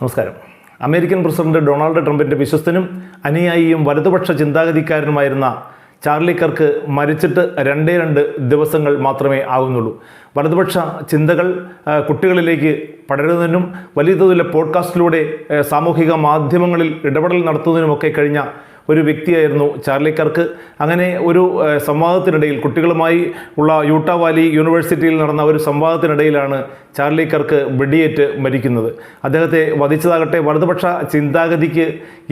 നമസ്കാരം. American president Donald ട്രംപിന്റെ വിശ്വസ്തനും അനുയായിയും വലതുപക്ഷ ചിന്താഗതിക്കാരനുമായിരുന്ന ചാർലി കർക്ക് മരിച്ചിട്ട് രണ്ടേ രണ്ട് ദിവസങ്ങൾ മാത്രമേ ആകുന്നുള്ളൂ വലതുപക്ഷ ചിന്തകൾ കുട്ടികളിലേക്ക് പടരുന്നതിനും വലിയ തോതിലെ പോഡ്കാസ്റ്റിലൂടെ സാമൂഹിക മാധ്യമങ്ങളിൽ ഇടപെടൽ നടത്തുന്നതിനുമൊക്കെ കഴിഞ്ഞ ഒരു വ്യക്തിയായിരുന്നു. ചാർലി കർക്ക് അങ്ങനെ ഒരു സംവാദത്തിനിടയിൽ കുട്ടികളുമായി ഉള്ള യൂട്ട വാലി യൂണിവേഴ്സിറ്റിയിൽ നടന്ന ഒരു സംവാദത്തിനിടയിലാണ് ചാർലി കർക്ക് വെടിയേറ്റ് മരിക്കുന്നത്. അദ്ദേഹത്തെ വധിച്ചതാകട്ടെ വലതുപക്ഷ ചിന്താഗതിക്ക്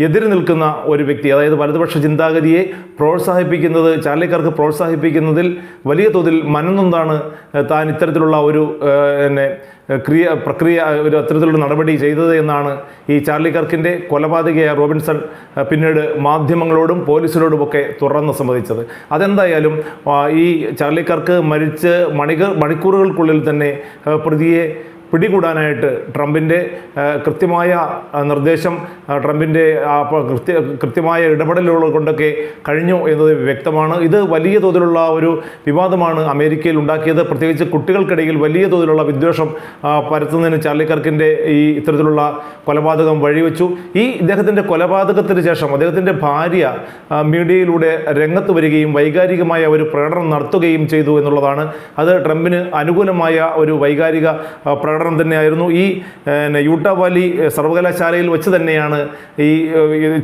എതിര് നിൽക്കുന്ന ഒരു വ്യക്തി അതായത് വലതുപക്ഷ ചിന്താഗതിയെ പ്രോത്സാഹിപ്പിക്കുന്നത് ചാർലി കർക്ക് പ്രോത്സാഹിപ്പിക്കുന്നതിൽ വലിയ തോതിൽ മനന്നൊന്നാണ് താൻ ഇത്തരത്തിലുള്ള ഒരു എന്നെ ക്രിയ പ്രക്രിയ ഒരു അത്തരത്തിലുള്ള നടപടി ചെയ്തത് എന്നാണ് ഈ ചാർലി കർക്കിന്റെ കൊലപാതകയായ റോബിൻസൺ പിന്നീട് മാധ്യമങ്ങളോടും പോലീസിനോടുമൊക്കെ തുറന്ന് സമ്മതിച്ചത്. അതെന്തായാലും ഈ ചാർലി കർക്ക് മരിച്ച് മണിക മണിക്കൂറുകൾക്കുള്ളിൽ തന്നെ പ്രതിയെ പിടികൂടാനായിട്ട് ട്രംപിന്റെ കൃത്യമായ നിർദ്ദേശം ട്രംപിന്റെ കൃത്യ കൃത്യമായ ഇടപെടലുകൾ കൊണ്ടൊക്കെ കഴിഞ്ഞു എന്നത് വ്യക്തമാണ്. ഇത് വലിയ തോതിലുള്ള ഒരു വിവാദമാണ് അമേരിക്കയിൽ ഉണ്ടാക്കിയത്. പ്രത്യേകിച്ച് കുട്ടികൾക്കിടയിൽ വലിയ തോതിലുള്ള വിദ്വേഷം പരത്തുന്നതിന് ചാർലി കർക്കിന്റെ ഈ ഇത്തരത്തിലുള്ള കൊലപാതകം വഴിവെച്ചു. ഈ ഇദ്ദേഹത്തിന്റെ കൊലപാതകത്തിന് ശേഷം അദ്ദേഹത്തിന്റെ ഭാര്യ മീഡിയയിലൂടെ രംഗത്ത് വരികയും വൈകാരികമായ ഒരു പ്രകടനം നടത്തുകയും ചെയ്തു എന്നുള്ളതാണ്. അത് ട്രംപിന് അനുകൂലമായ ഒരു വൈകാരിക ആ, പ്രകടനം തന്നെയായിരുന്നു. ഈ യൂട്ട വാലി സർവകലാശാലയിൽ വെച്ച് തന്നെയാണ് ഈ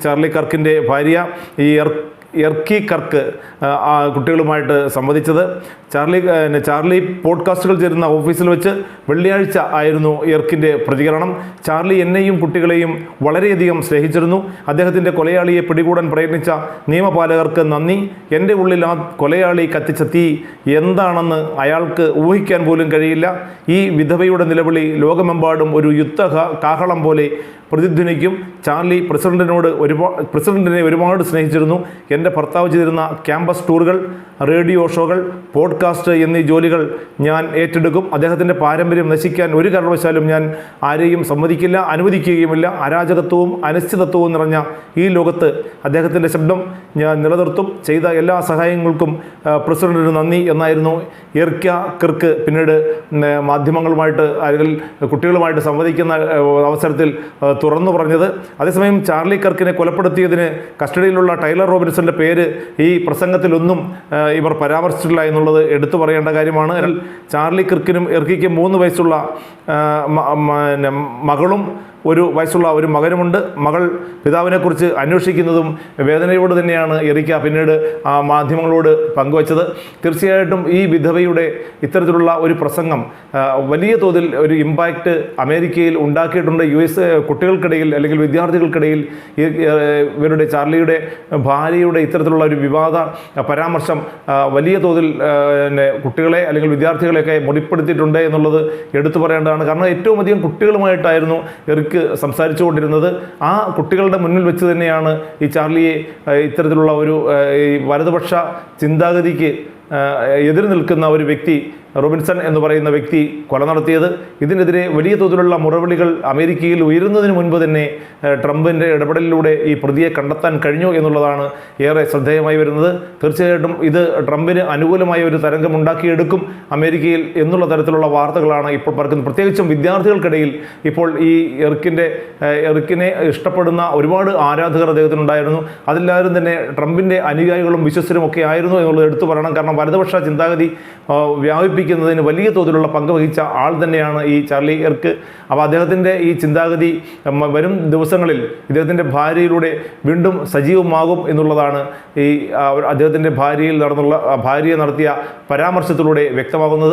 ചാർലി കർക്കിന്റെ ഭാര്യ ഈ എർക്കി കർക്ക് കുട്ടികളുമായിട്ട് സംവദിച്ചത്. ചാർലി ചാർലി പോഡ്കാസ്റ്റുകൾ ചേരുന്ന ഓഫീസിൽ വെച്ച് വെള്ളിയാഴ്ച ആയിരുന്നു എർക്കിന്റെ പ്രതികരണം. ചാർലി എന്നെയും കുട്ടികളെയും വളരെയധികം സ്നേഹിച്ചിരുന്നു. അദ്ദേഹത്തിന്റെ കൊലയാളിയെ പിടികൂടാൻ പ്രയത്നിച്ച നിയമപാലകർക്ക് നന്ദി. എന്റെ ഉള്ളിൽ ആ കൊലയാളി കത്തിച്ച തീ എന്താണെന്ന് അയാൾക്ക് ഊഹിക്കാൻ പോലും കഴിയില്ല. ഈ വിധവയുടെ നിലവിളി ലോകമെമ്പാടും ഒരു യുദ്ധ കാഹളം പോലെ പ്രതിധ്വനിക്കും. ചാർലി പ്രസിഡന്റിനോട് ഒരുപാട് പ്രസിഡന്റിനെ ഒരുപാട് സ്നേഹിച്ചിരുന്നു. എന്റെ ഭർത്താവ് ചെയ്തിരുന്ന ക്യാമ്പസ് ടൂറുകൾ റേഡിയോ ഷോകൾ പോഡ്കാസ്റ്റ് എന്നീ ജോലികൾ ഞാൻ ഏറ്റെടുക്കും. അദ്ദേഹത്തിന്റെ പാരമ്പര്യം നശിക്കാൻ ഒരു കാരണവശാലും ഞാൻ ആരെയും സമ്മതിക്കില്ല അനുവദിക്കുകയുമില്ല. അരാജകത്വവും അനിശ്ചിതത്വവും നിറഞ്ഞ ഈ ലോകത്ത് അദ്ദേഹത്തിന്റെ ശബ്ദം ഞാൻ നിലനിർത്തും. ചെയ്ത എല്ലാ സഹായങ്ങൾക്കും പ്രസിഡന്റിന് നന്ദി എന്നായിരുന്നു എർക്ക കിർക്ക് പിന്നീട് മാധ്യമങ്ങളുമായിട്ട് അല്ലെങ്കിൽ കുട്ടികളുമായിട്ട് സംവദിക്കുന്ന അവസരത്തിൽ തുറന്നു പറഞ്ഞത്. അതേസമയം ചാർലി കർക്കിനെ കൊലപ്പെടുത്തിയതിന് കസ്റ്റഡിയിലുള്ള ടൈലർ റോബിൻസന്റെ പേര് ഈ പ്രസംഗത്തിലൊന്നും ഇവർ പരാമർശിച്ചിട്ടില്ല എന്നുള്ളത് എടുത്തു പറയേണ്ട കാര്യമാണ്. ചാർലി കിർക്കിനും എർക്കിക്കും മൂന്ന് വയസ്സുള്ള മകളും ഒരു വയസ്സുള്ള ഒരു മകനുമുണ്ട്. മകൾ പിതാവിനെക്കുറിച്ച് അന്വേഷിക്കുന്നതും വേദനയോട് തന്നെയാണ് എറിക്ക പിന്നീട് ആ മാധ്യമങ്ങളോട് പങ്കുവച്ചത്. തീർച്ചയായിട്ടും ഈ വിധവയുടെ ഇത്തരത്തിലുള്ള ഒരു പ്രസംഗം വലിയ തോതിൽ ഒരു ഇമ്പാക്റ്റ് അമേരിക്കയിൽ ഉണ്ടാക്കിയിട്ടുണ്ട്. യു എസ് കുട്ടികൾക്കിടയിൽ അല്ലെങ്കിൽ വിദ്യാർത്ഥികൾക്കിടയിൽ ഇവരുടെ ചാർലിയുടെ ഭാര്യയുടെ ഇത്തരത്തിലുള്ള ഒരു വിവാദ പരാമർശം വലിയ തോതിൽ പിന്നെ കുട്ടികളെ അല്ലെങ്കിൽ വിദ്യാർത്ഥികളെയൊക്കെ മുടിപ്പെടുത്തിയിട്ടുണ്ട് എന്നുള്ളത് എടുത്തു പറയേണ്ടതാണ്. കാരണം ഏറ്റവും അധികം കുട്ടികളുമായിട്ടായിരുന്നു എറിക്ക് സംസാരിച്ചുകൊണ്ടിരുന്നത്. ആ കുട്ടികളുടെ മുന്നിൽ വെച്ച് തന്നെയാണ് ഈ ചാർലിയെ ഇത്തരത്തിലുള്ള ഒരു ഈ വലതുപക്ഷ ചിന്താഗതിക്ക് എതിർ നിൽക്കുന്ന ഒരു വ്യക്തി റോബിൻസൺ എന്ന് പറയുന്ന വ്യക്തി കൊല നടത്തിയത്. ഇതിനെതിരെ വലിയ തോതിലുള്ള മുറവിളികൾ അമേരിക്കയിൽ ഉയരുന്നതിന് മുൻപ് തന്നെ ട്രംപിന്റെ ഇടപെടലിലൂടെ ഈ പ്രതിയെ കണ്ടെത്താൻ കഴിഞ്ഞു എന്നുള്ളതാണ് ഏറെ ശ്രദ്ധേയമായി വരുന്നത്. തീർച്ചയായിട്ടും ഇത് ട്രംപിന് അനുകൂലമായ ഒരു തരംഗം ഉണ്ടാക്കിയെടുക്കും അമേരിക്കയിൽ എന്നുള്ള തരത്തിലുള്ള വാർത്തകളാണ് ഇപ്പോൾ പറക്കുന്നത് പ്രത്യേകിച്ചും വിദ്യാർത്ഥികൾക്കിടയിൽ ഇപ്പോൾ ഈ എറിക്കിന്റെ എറിക്കിനെ ഇഷ്ടപ്പെടുന്ന ഒരുപാട് ആരാധകർ അദ്ദേഹത്തിനുണ്ടായിരുന്നു. അതെല്ലാവരും തന്നെ ട്രംപിന്റെ അനുയായികളും വിശ്വസരും ഒക്കെ ആയിരുന്നു എന്നുള്ളത് എടുത്തു പറയണം. കാരണം വലതുപക്ഷ ചിന്താഗതി ആ, വ്യാപിപ്പിക്കുന്നതിന് വലിയ തോതിലുള്ള പങ്ക് വഹിച്ച ആൾ തന്നെയാണ് ഈ ചാർലി എർക്ക്. അപ്പോൾ അദ്ദേഹത്തിന്റെ ഈ ചിന്താഗതി വരും ദിവസങ്ങളിൽ ഇദ്ദേഹത്തിന്റെ ഭാര്യയിലൂടെ വീണ്ടും സജീവമാകും എന്നുള്ളതാണ് ഈ അദ്ദേഹത്തിന്റെ ഭാര്യയിൽ നടന്നുള്ള ഭാര്യയെ നടത്തിയ പരാമർശത്തിലൂടെ വ്യക്തമാകുന്നത്.